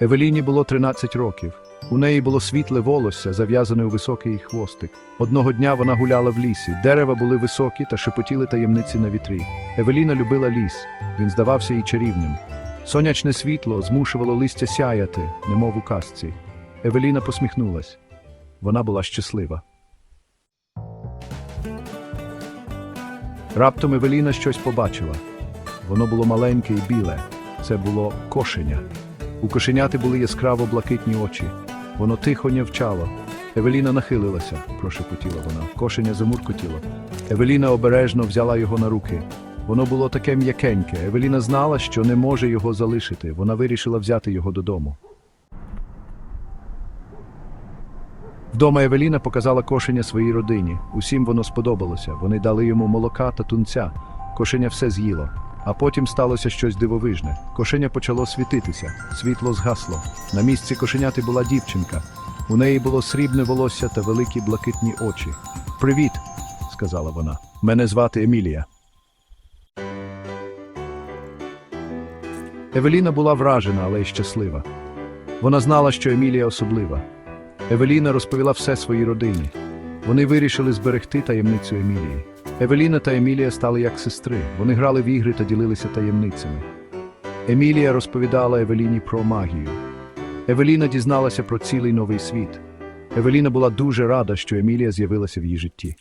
Евеліні було 13 років. У неї було світле волосся, зав'язане у високий хвостик. Одного дня вона гуляла в лісі. Дерева були високі та шепотіли таємниці на вітрі. Евеліна любила ліс. Він здавався їй чарівним. Сонячне світло змушувало листя сяяти, немов у казці. Евеліна посміхнулась. Вона була щаслива. Раптом Евеліна щось побачила. Воно було маленьке і біле. Це було кошеня. У кошеняти були яскраво блакитні очі. Воно тихо нявчало. Евеліна нахилилася, прошепотіла вона. Кошеня замуркотіло. Евеліна обережно взяла його на руки. Воно було таке м'якеньке. Евеліна знала, що не може його залишити. Вона вирішила взяти його додому. Вдома Евеліна показала кошеня своїй родині. Усім воно сподобалося. Вони дали йому молока та тунця. Кошеня все з'їло. А потім сталося щось дивовижне. Кошеня почало світитися, світло згасло. На місці кошеняти була дівчинка. У неї було срібне волосся та великі блакитні очі. Привіт, сказала вона. Мене звати Емілія. Евеліна була вражена, але й щаслива. Вона знала, що Емілія особлива. Евеліна розповіла все своїй родині. Вони вирішили зберегти таємницю Емілії. Евеліна та Емілія стали як сестри. Вони грали в ігри та ділилися таємницями. Емілія розповідала Евеліні про магію. Евеліна дізналася про цілий новий світ. Евеліна була дуже рада, що Емілія з'явилася в її житті.